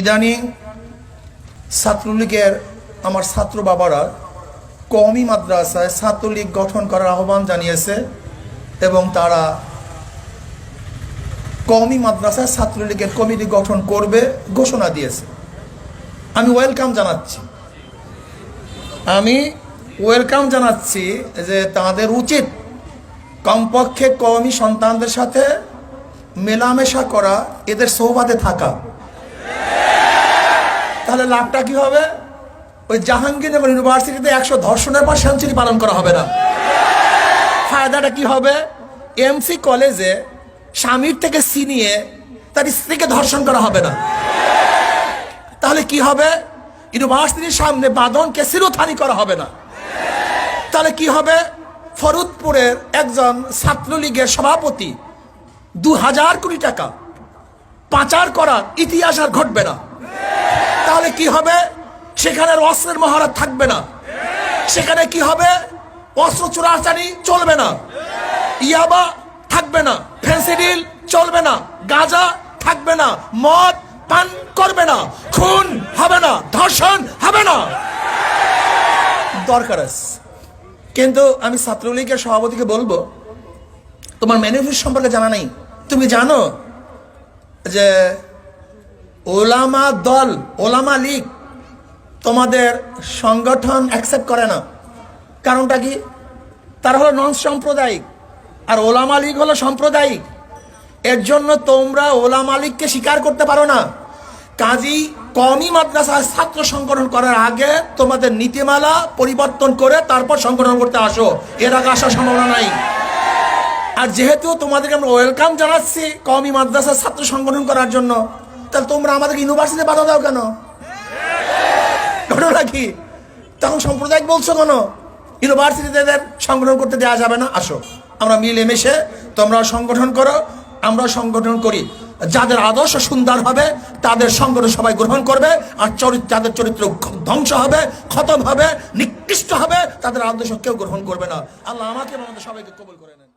ইদানিং ছাত্রলীগের আমার ছাত্র বাবারা কওমি মাদ্রাসায় ছাত্রলীগ গঠন করার আহ্বান জানিয়েছে এবং তারা কওমি মাদ্রাসায় ছাত্রলীগের কমিটি গঠন করবে ঘোষণা দিয়েছে। আমি ওয়েলকাম জানাচ্ছি। আমি ওয়েলকাম জানাচ্ছি যে তাদের উচিত কমপক্ষে কওমি সন্তানদের সাথে মেলামেশা করা, এদের সৌবাদে থাকা। তাহলে লাভটা কি হবে? ওই জাহাঙ্গীরনগর ইউনিভার্সিটিতে একশো ধর্ষণের পর সেঞ্চুরি পালন করা হবে না। ফায়দাটা কি হবে? এমসি কলেজে স্বামীর থেকে সি নিয়ে তার স্ত্রীকে ধর্ষণ করা হবে না। তাহলে কি হবে? ইউনিভার্সিটির সামনে বাদনকে শিরোথানি করা হবে না। তাহলে কি হবে? ফরুদপুরের একজন ছাত্রলীগের সভাপতি দু হাজার কোটি টাকা পাচার করার ইতিহাস আর ঘটবে না। তাহলে কি হবে? সেখানে অস্ত্রের মহারাজ থাকবে না। সেখানে কি হবে? অস্ত্র চোরাচারি চলবে না। ইয়াবা থাকবে না। ফেন্সিডিল চলবে না। গাঁজা থাকবে না। মদ পান করবে না। খুন হবে না। ধর্ষণ হবে না। দরকার আছে। কিন্তু আমি ছাত্রলীগের সভাপতিকে বলব, তোমার ম্যানিফেস্টো সম্পর্কে জানা নেই। তুমি জানো যে ওলামা দল, ওলামা লীগ তোমাদের সংগঠন অ্যাকসেপ্ট করে না। কারণটা কি? তারা হলো নন সাম্প্রদায়িক আর ওলামা লীগ হলো সাম্প্রদায়িক। এর জন্য তোমরা ওলামা লীগকে স্বীকার করতে পারো না। কাজী কমই মাদ্রাসায় ছাত্র সংগঠন করার আগে তোমাদের নীতিমালা পরিবর্তন করে তারপর সংগঠন করতে আসো। এর আগে আসার সম্ভাবনা নাই। আর যেহেতু তোমাদেরকে আমরা ওয়েলকাম জানাচ্ছি কমই মাদ্রাসার ছাত্র সংগঠন করার জন্য তাহলে তোমরা আমাদেরকে ইউনিভার্সিটিতে বাধা দাও কেন? ঘটনা কি? তখন সাম্প্রদায়িক বলছো কেন? ইউনিভার্সিটিতে এদের সংগঠন করতে দেওয়া যাবে না? আসো, আমরা মিলেমিশে তোমরা সংগঠন করো, আমরা সংগঠন করি। যাদের আদর্শ সুন্দর হবে, তাদের সংগঠন সবাই গ্রহণ করবে, আর চরিত্র যাদের চরিত্র ধ্বংস হবে, খতম হবে, নিকৃষ্ট হবে, তাদের আদর্শ কেউ গ্রহণ করবে না। আল্লাহ আমাকে আমাদের সবাইকে কবুল করে নেন।